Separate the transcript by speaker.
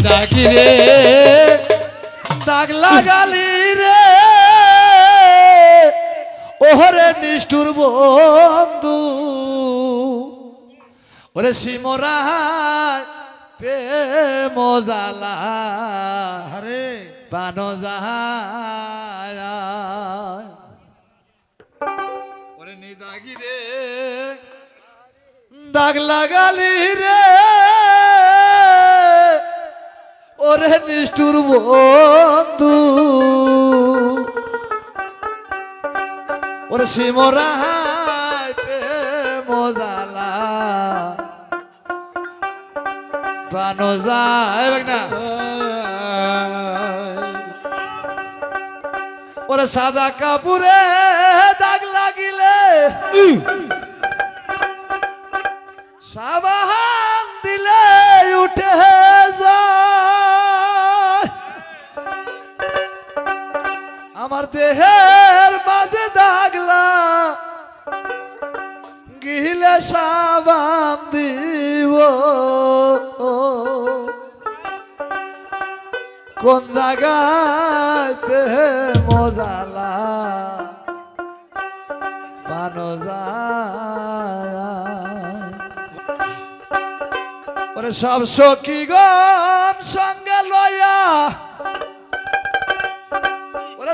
Speaker 1: নিদাকি রে দাগ লাগালি রে। ওহরে নিষ্ঠুর বন্ধু ওরে সিমরায় প্রেম জালা পানো যায় ওরে নিদাগি রে দাগ লাগালি রে। ওরে নিষ্ঠুর বন্ধু। ওরে সিমরায় প্রেম জালা। পানো যায় না। ওরে সাদা কাপুরে দাগ দেহের মাঝে দাগলা, গিলে সাবান দিব। কোন জায়গায় প্রেম জালা পানো যায়। ওরে সব সখী গন সঙ্গে লয়া